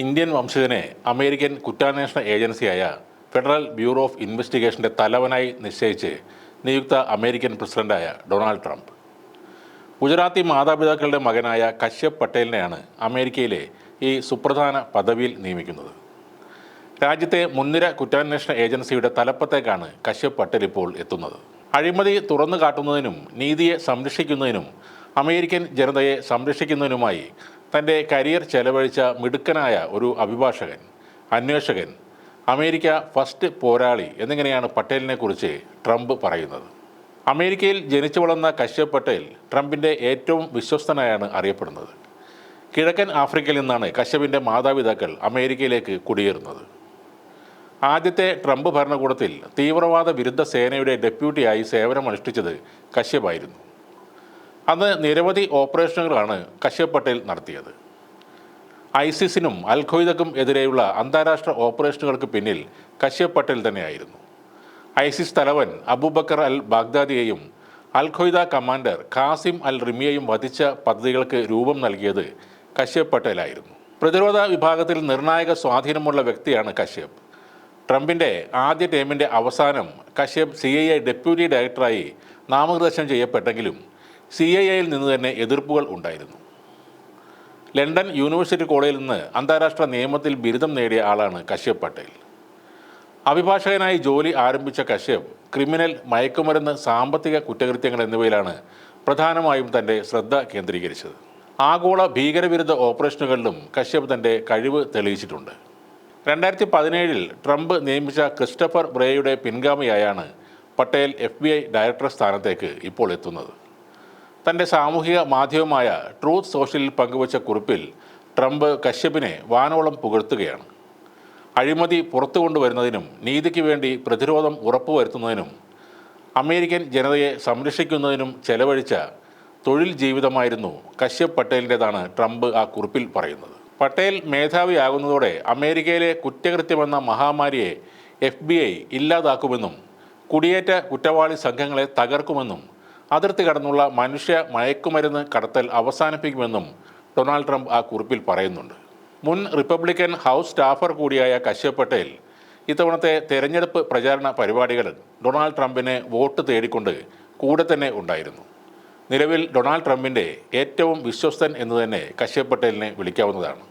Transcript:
Indian വംശജനെ American കുറ്റാന്വേഷണ ഏജൻസിയായ federal bureau of ഇൻവെസ്റ്റിഗേഷന്റെ തലവനായി നിശ്ചയിച്ച് നിയുക്ത അമേരിക്കൻ പ്രസിഡന്റായ ഡൊണാൾഡ് ട്രംപ്. ഗുജറാത്തി മാതാപിതാക്കളുടെ മകനായ കശ്യപ് പട്ടേലിനെയാണ് അമേരിക്കയിലെ ഈ സുപ്രധാന പദവിയിൽ നിയമിക്കുന്നത്. രാജ്യത്തെ മുൻനിര കുറ്റാന്വേഷണ ഏജൻസിയുടെ തലപ്പത്തേക്കാണ് കശ്യപ് പട്ടേൽ ഇപ്പോൾ എത്തുന്നത്. അഴിമതി തുറന്നു കാട്ടുന്നതിനും നീതിയെ സംരക്ഷിക്കുന്നതിനും അമേരിക്കൻ ജനതയെ സംരക്ഷിക്കുന്നതിനുമായി തന്റെ കരിയർ ചെലവഴിച്ച മിടുക്കനായ ഒരു അഭിഭാഷകൻ അന്വേഷകൻ അമേരിക്ക ഫസ്റ്റ് പോരാളി എന്നിങ്ങനെയാണ് പട്ടേലിനെ കുറിച്ച് ട്രംപ് പറയുന്നത്. അമേരിക്കയിൽ ജനിച്ചു വളർന്ന കശ്യപ് പട്ടേൽ ട്രംപിന്റെ ഏറ്റവും വിശ്വസ്തനായാണ് അറിയപ്പെടുന്നത്. കിഴക്കൻ ആഫ്രിക്കയിൽ നിന്നാണ് കശ്യപിന്റെ മാതാപിതാക്കൾ അമേരിക്കയിലേക്ക് കുടിയേറുന്നത്. ആദ്യത്തെ ട്രംപ് ഭരണകൂടത്തിൽ തീവ്രവാദ വിരുദ്ധ സേനയുടെ ഡെപ്യൂട്ടിയായി സേവനമനുഷ്ഠിച്ചത് കശ്യപായിരുന്നു. അന്ന് നിരവധി ഓപ്പറേഷനുകളാണ് കശ്യപ് പട്ടേൽ നടത്തിയത്. ഐസിസിനും അൽഖയ്ദക്കും എതിരെയുള്ള അന്താരാഷ്ട്ര ഓപ്പറേഷനുകൾക്ക് പിന്നിൽ കശ്യപ് പട്ടേൽ തന്നെയായിരുന്നു. ഐസിസ് തലവൻ Abu Bakr al ബാഗ്ദാദിയെയും al Qaeda commander Qasim al റിമിയെയും വധിച്ച പദ്ധതികൾക്ക് രൂപം നൽകിയത് കശ്യപ് പട്ടേലായിരുന്നു പ്രതിരോധ വിഭാഗത്തിൽ നിർണായക സ്വാധീനമുള്ള വ്യക്തിയാണ് കശ്യപ്. ട്രംപിന്റെ ആദ്യ ടേമിന്റെ അവസാനം കശ്യപ് സി ഐ ഡെപ്യൂട്ടി ഡയറക്ടറായി നാമനിർദ്ദേശം ചെയ്യപ്പെട്ടെങ്കിലും സി ഐ എയിൽ നിന്ന് തന്നെ എതിർപ്പുകൾ ഉണ്ടായിരുന്നു. ലണ്ടൻ യൂണിവേഴ്സിറ്റി കോളേജിൽ നിന്ന് അന്താരാഷ്ട്ര നിയമത്തിൽ ബിരുദം നേടിയ ആളാണ് കശ്യപ് പട്ടേൽ. അഭിഭാഷകനായി ജോലി ആരംഭിച്ച കശ്യപ് ക്രിമിനൽ മയക്കുമരുന്ന് സാമ്പത്തിക കുറ്റകൃത്യങ്ങൾ എന്നിവയിലാണ് പ്രധാനമായും തന്റെ ശ്രദ്ധ കേന്ദ്രീകരിച്ചത്. ആഗോള ഭീകരവിരുദ്ധ ഓപ്പറേഷനുകളിലും കശ്യപ് തന്റെ കഴിവ് തെളിയിച്ചിട്ടുണ്ട്. രണ്ടായിരത്തി പതിനേഴിൽ ട്രംപ് നിയമിച്ച ക്രിസ്റ്റഫർ ബ്രേയുടെ പിൻഗാമിയായാണ് പട്ടേൽ എഫ് ഡയറക്ടർ സ്ഥാനത്തേക്ക് ഇപ്പോൾ എത്തുന്നത്. തന്റെ സാമൂഹിക മാധ്യമമായ ട്രൂത്ത് സോഷ്യലിൽ പങ്കുവച്ച കുറിപ്പിൽ ട്രംപ് കശ്യപിനെ വാനോളം പുകഴ്ത്തുകയാണ്. അഴിമതി പുറത്തു കൊണ്ടുവരുന്നതിനും നീതിക്ക് വേണ്ടി പ്രതിരോധം ഉറപ്പുവരുത്തുന്നതിനും അമേരിക്കൻ ജനതയെ സംരക്ഷിക്കുന്നതിനും ചെലവഴിച്ച തൊഴിൽ ജീവിതമായിരുന്നു കശ്യപ് പട്ടേലിന്റെതാണ് ട്രംപ് ആ കുറിപ്പിൽ പറയുന്നത്. പട്ടേൽ മേധാവിയാകുന്നതോടെ അമേരിക്കയിലെ കുറ്റകൃത്യമെന്ന മഹാമാരിയെ എഫ് ബി ഐ ഇല്ലാതാക്കുമെന്നും കുടിയേറ്റ കുറ്റവാളി സംഘങ്ങളെ തകർക്കുമെന്നും അതിർത്തി കടന്നുള്ള മനുഷ്യ മയക്കുമരുന്ന് കടത്തൽ അവസാനിപ്പിക്കുമെന്നും ഡൊണാൾഡ് ട്രംപ് ആ കുറിപ്പിൽ പറയുന്നുണ്ട്. മുൻ റിപ്പബ്ലിക്കൻ ഹൗസ് സ്റ്റാഫർ കൂടിയായ കശ്യപ് പട്ടേൽ ഇത്തവണത്തെ തെരഞ്ഞെടുപ്പ് പ്രചാരണ പരിപാടികളിൽ ഡൊണാൾഡ് ട്രംപിന് വോട്ട് തേടിക്കൊണ്ട് കൂടെ തന്നെ ഉണ്ടായിരുന്നു. നിലവിൽ ഡൊണാൾഡ് ട്രംപിന്റെ ഏറ്റവും വിശ്വസ്തൻ എന്ന് തന്നെ കശ്യപ് പട്ടേലിനെ വിളിക്കാവുന്നതാണ്.